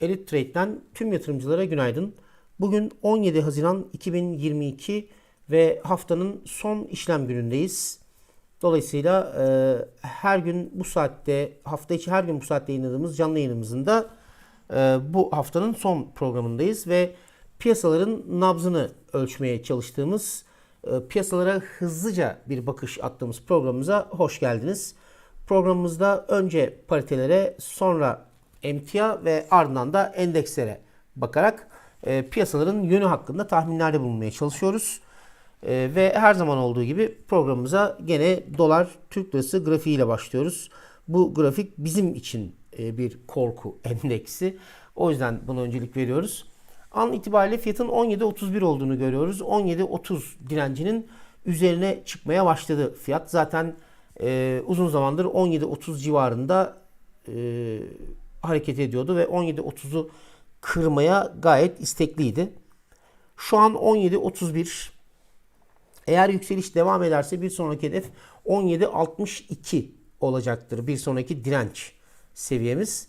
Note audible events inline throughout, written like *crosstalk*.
Elite Trade'den tüm yatırımcılara günaydın. Bugün 17 Haziran 2022 ve haftanın son işlem günündeyiz. Dolayısıyla e, her gün bu saatte, hafta içi her gün bu saatte yayınladığımız canlı yayınımızın da e, bu haftanın son programındayız ve piyasaların nabzını ölçmeye çalıştığımız, e, piyasalara hızlıca bir bakış attığımız programımıza hoş geldiniz. Programımızda önce paritelere, sonra emtia ve ardından da endekslere bakarak e, piyasaların yönü hakkında tahminlerde bulunmaya çalışıyoruz. E, ve her zaman olduğu gibi programımıza gene dolar Türk lirası grafiğiyle başlıyoruz. Bu grafik bizim için e, bir korku *laughs* endeksi. O yüzden buna öncelik veriyoruz. An itibariyle fiyatın 17.31 olduğunu görüyoruz. 17.30 direncinin üzerine çıkmaya başladı fiyat. Zaten e, uzun zamandır 17.30 civarında e, hareket ediyordu ve 17.30'u kırmaya gayet istekliydi. Şu an 17.31. Eğer yükseliş devam ederse bir sonraki hedef 17.62 olacaktır. Bir sonraki direnç seviyemiz.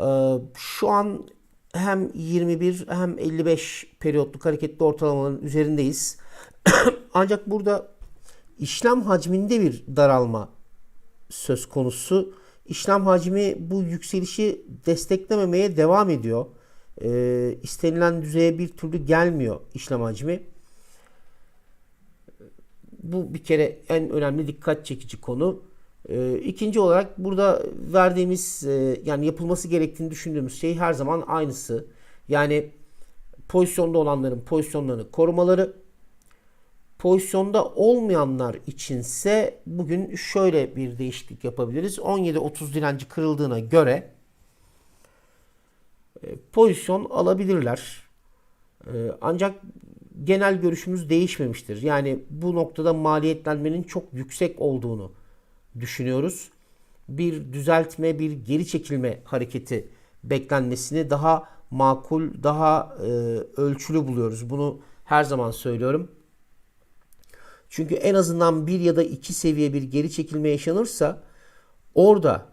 Ee, şu an hem 21 hem 55 periyotluk hareketli ortalamaların üzerindeyiz. *clears throat* Ancak burada işlem hacminde bir daralma söz konusu. İşlem hacmi bu yükselişi desteklememeye devam ediyor. Ee, istenilen düzeye bir türlü gelmiyor işlem hacmi. Bu bir kere en önemli dikkat çekici konu. Ee, ikinci olarak burada verdiğimiz e, yani yapılması gerektiğini düşündüğümüz şey her zaman aynısı. Yani pozisyonda olanların pozisyonlarını korumaları, pozisyonda olmayanlar içinse bugün şöyle bir değişiklik yapabiliriz. 17.30 direnci kırıldığına göre e, pozisyon alabilirler. E, ancak genel görüşümüz değişmemiştir. Yani bu noktada maliyetlenmenin çok yüksek olduğunu düşünüyoruz. Bir düzeltme, bir geri çekilme hareketi beklenmesini daha makul, daha e, ölçülü buluyoruz. Bunu her zaman söylüyorum. Çünkü en azından bir ya da iki seviye bir geri çekilme yaşanırsa orada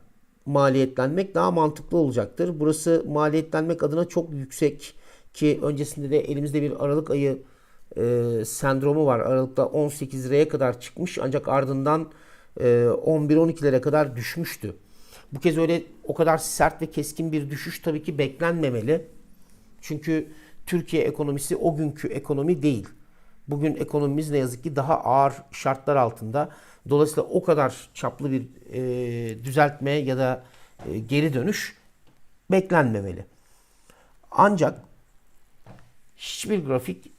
maliyetlenmek daha mantıklı olacaktır. Burası maliyetlenmek adına çok yüksek ki öncesinde de elimizde bir Aralık ayı e, sendromu var. Aralıkta 18 liraya kadar çıkmış ancak ardından e, 11-12'lere kadar düşmüştü. Bu kez öyle o kadar sert ve keskin bir düşüş tabii ki beklenmemeli. Çünkü Türkiye ekonomisi o günkü ekonomi değil. Bugün ekonomimiz ne yazık ki daha ağır şartlar altında. Dolayısıyla o kadar çaplı bir e, düzeltme ya da e, geri dönüş beklenmemeli. Ancak hiçbir grafik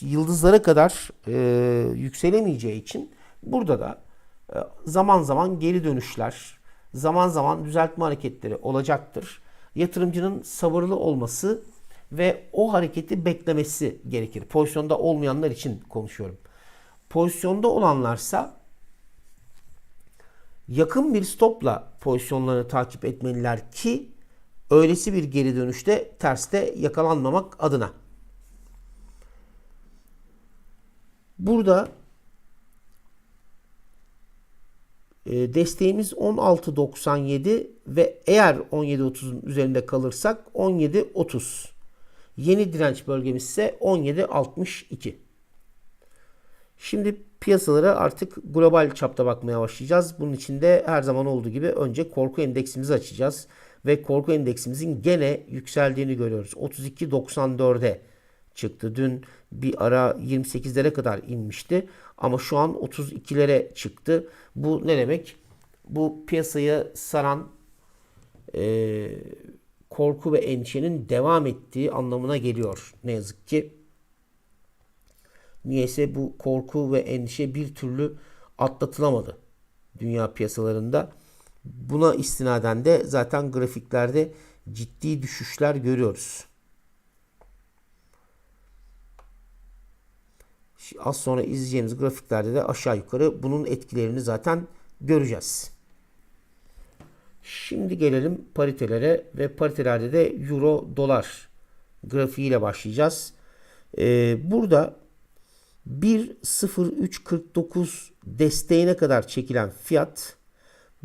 yıldızlara kadar e, yükselemeyeceği için burada da e, zaman zaman geri dönüşler, zaman zaman düzeltme hareketleri olacaktır. Yatırımcının sabırlı olması ve o hareketi beklemesi gerekir. Pozisyonda olmayanlar için konuşuyorum. Pozisyonda olanlarsa yakın bir stopla pozisyonlarını takip etmeliler ki öylesi bir geri dönüşte terste yakalanmamak adına. Burada e, desteğimiz 16.97 ve eğer 17.30'un üzerinde kalırsak 17.30. Yeni direnç bölgemiz ise 17.62. Şimdi piyasalara artık global çapta bakmaya başlayacağız. Bunun için de her zaman olduğu gibi önce korku endeksimizi açacağız. Ve korku endeksimizin gene yükseldiğini görüyoruz. 32.94'e çıktı. Dün bir ara 28'lere kadar inmişti. Ama şu an 32'lere çıktı. Bu ne demek? Bu piyasayı saran e, korku ve endişenin devam ettiği anlamına geliyor ne yazık ki. Niyeyse bu korku ve endişe bir türlü atlatılamadı dünya piyasalarında. Buna istinaden de zaten grafiklerde ciddi düşüşler görüyoruz. Az sonra izleyeceğimiz grafiklerde de aşağı yukarı bunun etkilerini zaten göreceğiz. Şimdi gelelim paritelere ve paritelerde de euro dolar grafiğiyle başlayacağız. Ee, burada 1.0349 desteğine kadar çekilen fiyat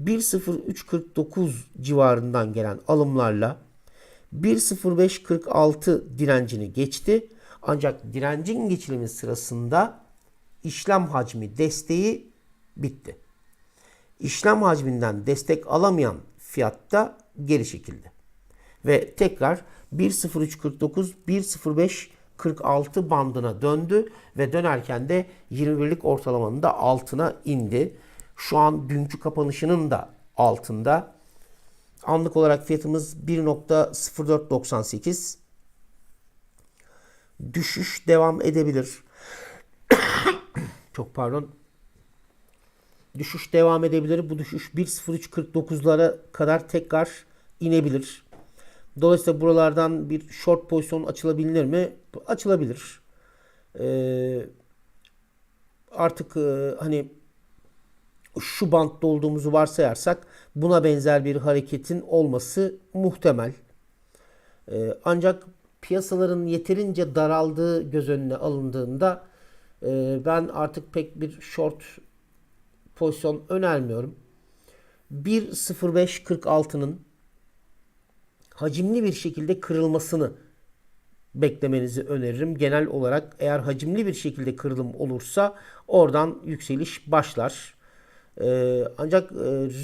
1.0349 civarından gelen alımlarla 1.0546 direncini geçti. Ancak direncin geçilimi sırasında işlem hacmi desteği bitti. İşlem hacminden destek alamayan fiyatta geri çekildi. Ve tekrar 1.0349 1.0546 bandına döndü ve dönerken de 21'lik ortalamanın da altına indi. Şu an dünkü kapanışının da altında. Anlık olarak fiyatımız 1.0498. Düşüş devam edebilir. *coughs* Çok pardon. Düşüş devam edebilir. Bu düşüş 1.0349'lara kadar tekrar inebilir. Dolayısıyla buralardan bir short pozisyon açılabilir mi? Açılabilir. Ee, artık e, hani şu bantta olduğumuzu varsayarsak buna benzer bir hareketin olması muhtemel. Ee, ancak piyasaların yeterince daraldığı göz önüne alındığında e, ben artık pek bir short pozisyon önermiyorum. 1.0546'nın hacimli bir şekilde kırılmasını beklemenizi öneririm. Genel olarak eğer hacimli bir şekilde kırılım olursa oradan yükseliş başlar. Ee, ancak e,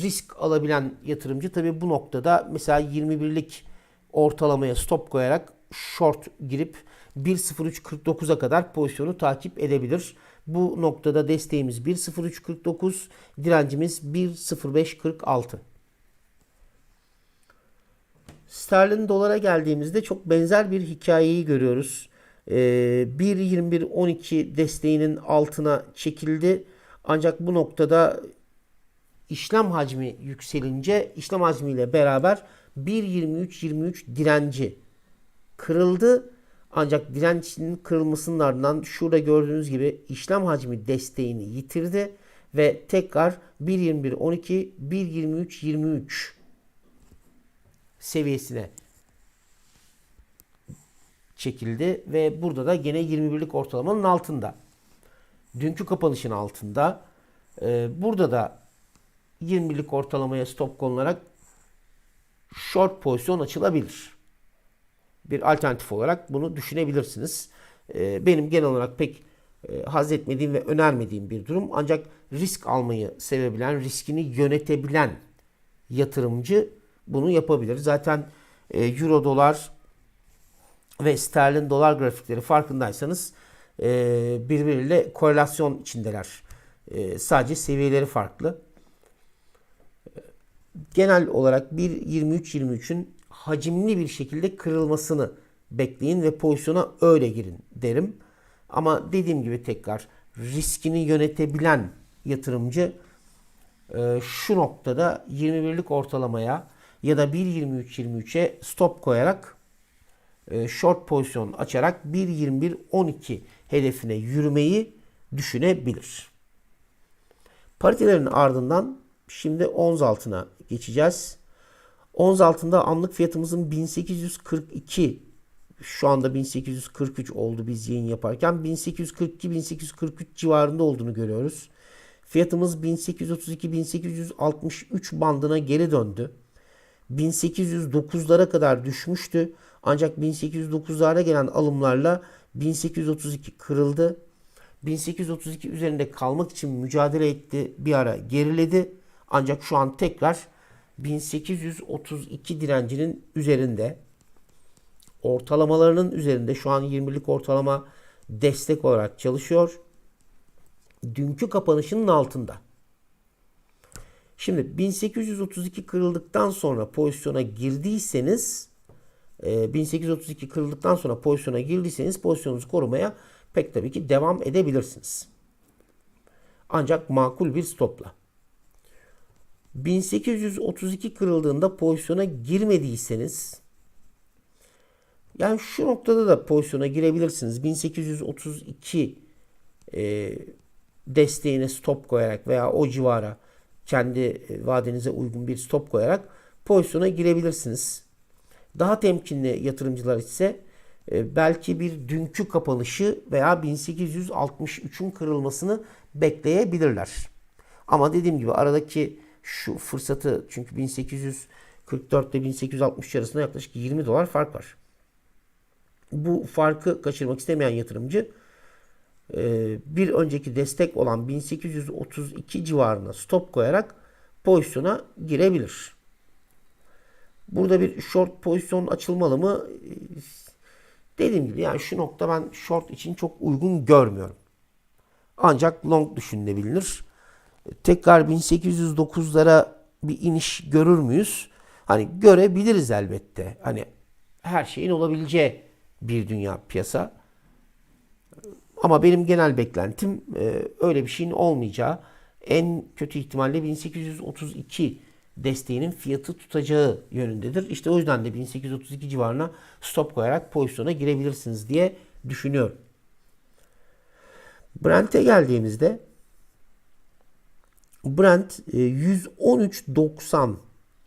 risk alabilen yatırımcı tabi bu noktada mesela 21'lik ortalamaya stop koyarak short girip 1.0349'a kadar pozisyonu takip edebilir. Bu noktada desteğimiz 1.0349, direncimiz 1.0546. Sterlin dolara geldiğimizde çok benzer bir hikayeyi görüyoruz. Ee, 1.21.12 desteğinin altına çekildi. Ancak bu noktada işlem hacmi yükselince işlem hacmiyle beraber 1.23.23 direnci kırıldı. Ancak direncin kırılmasının ardından şurada gördüğünüz gibi işlem hacmi desteğini yitirdi ve tekrar 1.21.12 1.23.23 seviyesine çekildi ve burada da gene 21'lik ortalamanın altında. Dünkü kapanışın altında. Ee, burada da 20'lik ortalamaya stop konularak short pozisyon açılabilir. Bir alternatif olarak bunu düşünebilirsiniz. Ee, benim genel olarak pek e, haz etmediğim ve önermediğim bir durum. Ancak risk almayı sevebilen, riskini yönetebilen yatırımcı bunu yapabilir. Zaten e, euro dolar ve sterlin dolar grafikleri farkındaysanız e, birbiriyle korelasyon içindeler. E, sadece seviyeleri farklı. Genel olarak 1.23-23'ün hacimli bir şekilde kırılmasını bekleyin ve pozisyona öyle girin derim. Ama dediğim gibi tekrar riskini yönetebilen yatırımcı şu noktada 21'lik ortalamaya ya da 1.23-23'e stop koyarak e, short pozisyon açarak 1.21-12 hedefine yürümeyi düşünebilir. Paritelerin ardından şimdi ons altına geçeceğiz. Ons altında anlık fiyatımızın 1842 şu anda 1843 oldu biz yayın yaparken 1842-1843 civarında olduğunu görüyoruz. Fiyatımız 1832-1863 bandına geri döndü. 1809'lara kadar düşmüştü. Ancak 1809'lara gelen alımlarla 1832 kırıldı. 1832 üzerinde kalmak için mücadele etti. Bir ara geriledi. Ancak şu an tekrar 1832 direncinin üzerinde. Ortalamalarının üzerinde şu an 20'lik ortalama destek olarak çalışıyor. Dünkü kapanışının altında. Şimdi 1832 kırıldıktan sonra pozisyona girdiyseniz 1832 e, kırıldıktan sonra pozisyona girdiyseniz pozisyonunuzu korumaya pek tabii ki devam edebilirsiniz. Ancak makul bir stopla. 1832 kırıldığında pozisyona girmediyseniz yani şu noktada da pozisyona girebilirsiniz. 1832 e, desteğine stop koyarak veya o civara kendi e, vadenize uygun bir stop koyarak pozisyona girebilirsiniz. Daha temkinli yatırımcılar ise e, belki bir dünkü kapanışı veya 1863'ün kırılmasını bekleyebilirler. Ama dediğim gibi aradaki şu fırsatı çünkü 44 ile 1860 arasında yaklaşık 20 dolar fark var. Bu farkı kaçırmak istemeyen yatırımcı e, bir önceki destek olan 1832 civarına stop koyarak pozisyona girebilir. Burada bir short pozisyon açılmalı mı? Dediğim gibi yani şu nokta ben short için çok uygun görmüyorum. Ancak long düşünülebilir. Tekrar 1809'lara bir iniş görür müyüz? Hani görebiliriz elbette. Hani her şeyin olabileceği bir dünya piyasa. Ama benim genel beklentim e, öyle bir şeyin olmayacağı. En kötü ihtimalle 1832 desteğinin fiyatı tutacağı yönündedir. İşte o yüzden de 1832 civarına stop koyarak pozisyona girebilirsiniz diye düşünüyorum. Brent'e geldiğimizde Brent e, 113.90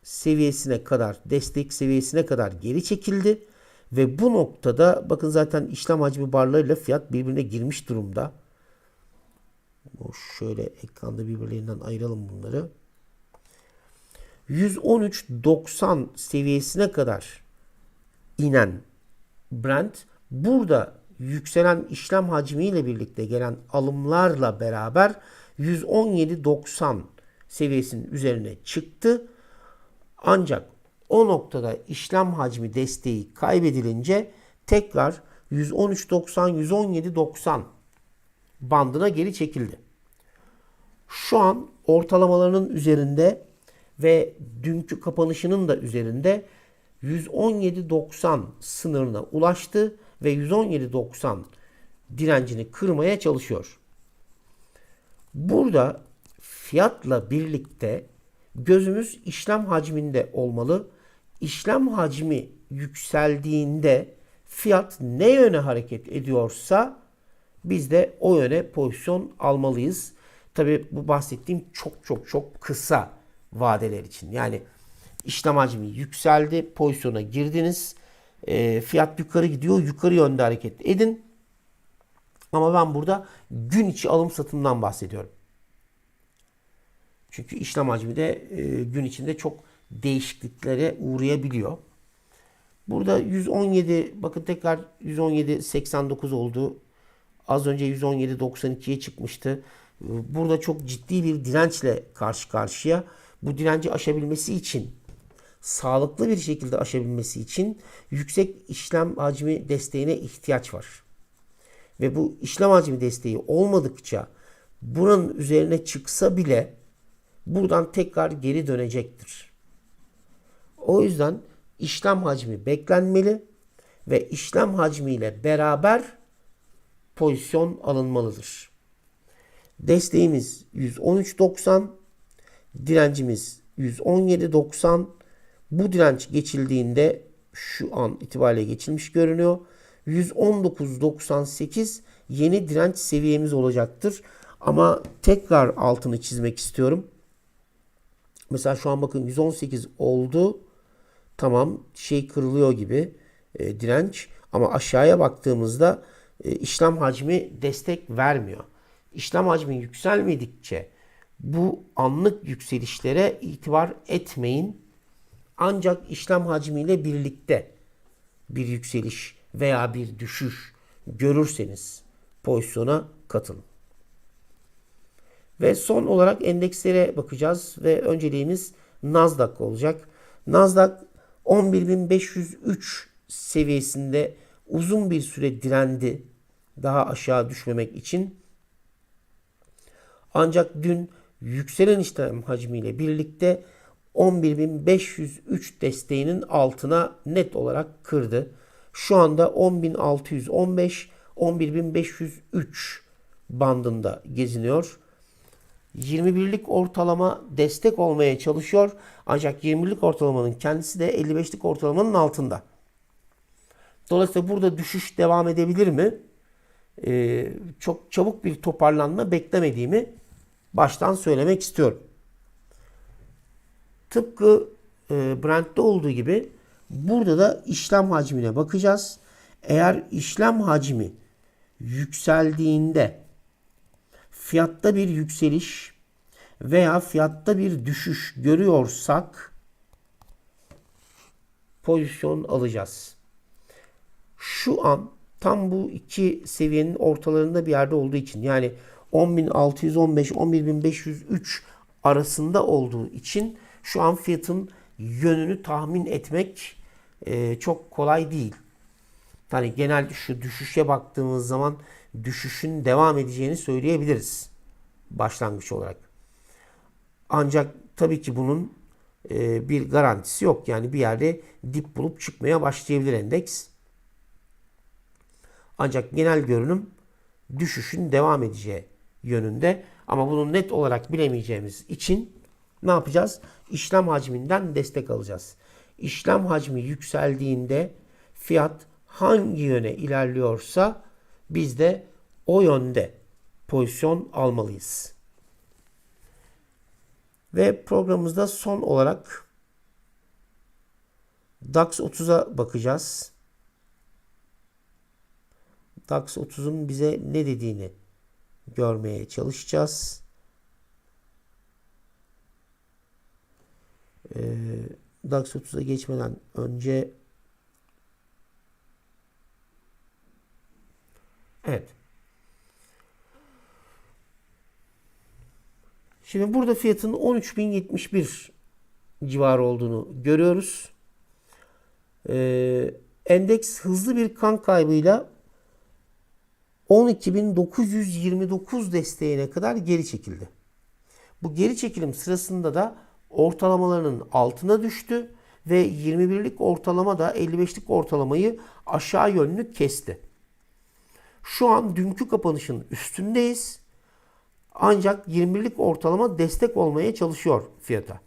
seviyesine kadar destek seviyesine kadar geri çekildi. Ve bu noktada bakın zaten işlem hacmi barlarıyla fiyat birbirine girmiş durumda. Şöyle ekranda birbirlerinden ayıralım bunları. 113.90 seviyesine kadar inen Brent burada yükselen işlem hacmiyle birlikte gelen alımlarla beraber 117.90 seviyesinin üzerine çıktı. Ancak o noktada işlem hacmi desteği kaybedilince tekrar 113.90-117.90 bandına geri çekildi. Şu an ortalamalarının üzerinde ve dünkü kapanışının da üzerinde 117.90 sınırına ulaştı ve 117.90 direncini kırmaya çalışıyor. Burada fiyatla birlikte gözümüz işlem hacminde olmalı. İşlem hacmi yükseldiğinde fiyat ne yöne hareket ediyorsa biz de o yöne pozisyon almalıyız. Tabi bu bahsettiğim çok çok çok kısa vadeler için. Yani işlem hacmi yükseldi, pozisyona girdiniz. E, fiyat yukarı gidiyor, yukarı yönde hareket edin. Ama ben burada gün içi alım satımdan bahsediyorum. Çünkü işlem hacmi de e, gün içinde çok değişikliklere uğrayabiliyor. Burada 117 bakın tekrar 117.89 oldu. Az önce 117.92'ye çıkmıştı. Burada çok ciddi bir dirençle karşı karşıya. Bu direnci aşabilmesi için sağlıklı bir şekilde aşabilmesi için yüksek işlem hacmi desteğine ihtiyaç var. Ve bu işlem hacmi desteği olmadıkça buranın üzerine çıksa bile buradan tekrar geri dönecektir. O yüzden işlem hacmi beklenmeli ve işlem hacmiyle beraber pozisyon alınmalıdır. Desteğimiz 113.90, direncimiz 117.90. Bu direnç geçildiğinde şu an itibariyle geçilmiş görünüyor. 119.98 yeni direnç seviyemiz olacaktır. Ama tekrar altını çizmek istiyorum. Mesela şu an bakın 118 oldu. Tamam şey kırılıyor gibi e, direnç. Ama aşağıya baktığımızda e, işlem hacmi destek vermiyor. İşlem hacmi yükselmedikçe bu anlık yükselişlere itibar etmeyin. Ancak işlem hacmiyle birlikte bir yükseliş veya bir düşüş görürseniz pozisyona katılın. Ve son olarak endekslere bakacağız ve önceliğimiz Nasdaq olacak. Nasdaq 11.503 seviyesinde uzun bir süre direndi. Daha aşağı düşmemek için. Ancak dün yükselen işlem hacmiyle birlikte 11.503 desteğinin altına net olarak kırdı. Şu anda 10.615 11.503 bandında geziniyor. 21'lik ortalama destek olmaya çalışıyor. Ancak 20'lik ortalamanın kendisi de 55'lik ortalamanın altında. Dolayısıyla burada düşüş devam edebilir mi? Ee, çok çabuk bir toparlanma beklemediğimi baştan söylemek istiyorum. Tıpkı e, Brent'te olduğu gibi burada da işlem hacmine bakacağız. Eğer işlem hacmi yükseldiğinde fiyatta bir yükseliş veya fiyatta bir düşüş görüyorsak pozisyon alacağız. Şu an tam bu iki seviyenin ortalarında bir yerde olduğu için yani 10.615 11.503 arasında olduğu için şu an fiyatın yönünü tahmin etmek e, çok kolay değil. Hani genel şu düşüşe baktığımız zaman düşüşün devam edeceğini söyleyebiliriz başlangıç olarak. Ancak tabii ki bunun e, bir garantisi yok. Yani bir yerde dip bulup çıkmaya başlayabilir endeks. Ancak genel görünüm düşüşün devam edeceği yönünde. Ama bunu net olarak bilemeyeceğimiz için ne yapacağız? İşlem hacminden destek alacağız. İşlem hacmi yükseldiğinde fiyat hangi yöne ilerliyorsa biz de o yönde pozisyon almalıyız. Ve programımızda son olarak DAX 30'a bakacağız. DAX 30'un bize ne dediğini görmeye çalışacağız. Ee, DAX 30'a geçmeden önce Evet. Şimdi burada fiyatın 13.071 civarı olduğunu görüyoruz. Ee, endeks hızlı bir kan kaybıyla 12.929 desteğine kadar geri çekildi. Bu geri çekilim sırasında da ortalamalarının altına düştü ve 21'lik ortalama da 55'lik ortalamayı aşağı yönlü kesti. Şu an dünkü kapanışın üstündeyiz. Ancak 21'lik ortalama destek olmaya çalışıyor fiyata.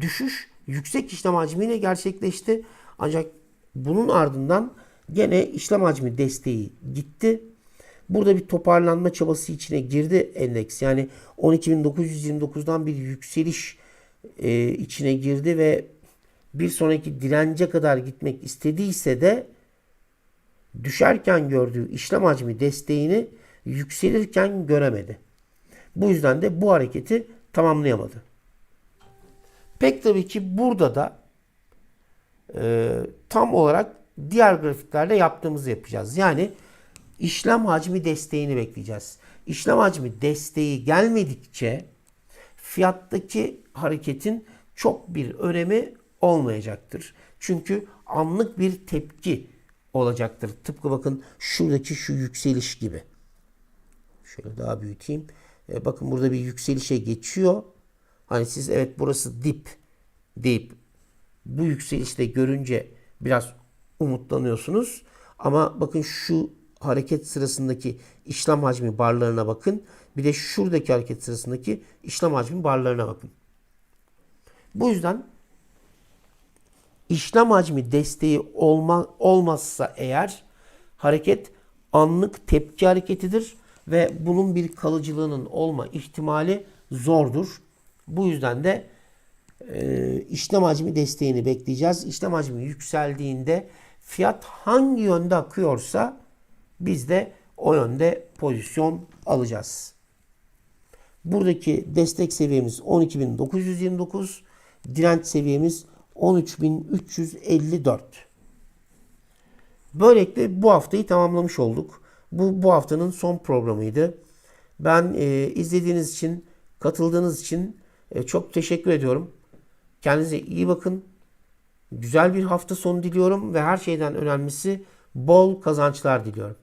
Düşüş yüksek işlem hacmiyle gerçekleşti. Ancak bunun ardından gene işlem hacmi desteği gitti. Burada bir toparlanma çabası içine girdi endeks. Yani 12.929'dan bir yükseliş e, içine girdi ve bir sonraki dirence kadar gitmek istediyse de düşerken gördüğü işlem hacmi desteğini yükselirken göremedi. Bu yüzden de bu hareketi tamamlayamadı. Pek tabii ki burada da e, tam olarak diğer grafiklerde yaptığımızı yapacağız. Yani işlem hacmi desteğini bekleyeceğiz. İşlem hacmi desteği gelmedikçe fiyattaki hareketin çok bir önemi olmayacaktır. Çünkü anlık bir tepki olacaktır. Tıpkı bakın şuradaki şu yükseliş gibi. Şöyle daha büyüteyim. E, bakın burada bir yükselişe geçiyor. Hani siz evet burası dip deyip bu yükselişte görünce biraz umutlanıyorsunuz. Ama bakın şu hareket sırasındaki işlem hacmi barlarına bakın. Bir de şuradaki hareket sırasındaki işlem hacmi barlarına bakın. Bu yüzden işlem hacmi desteği olma, olmazsa eğer hareket anlık tepki hareketidir ve bunun bir kalıcılığının olma ihtimali zordur. Bu yüzden de e, işlem hacmi desteğini bekleyeceğiz. İşlem hacmi yükseldiğinde fiyat hangi yönde akıyorsa biz de o yönde pozisyon alacağız. Buradaki destek seviyemiz 12.929, direnç seviyemiz 13.354. Böylelikle bu haftayı tamamlamış olduk. Bu bu haftanın son programıydı. Ben e, izlediğiniz için, katıldığınız için e, çok teşekkür ediyorum. Kendinize iyi bakın. Güzel bir hafta sonu diliyorum ve her şeyden önemlisi bol kazançlar diliyorum.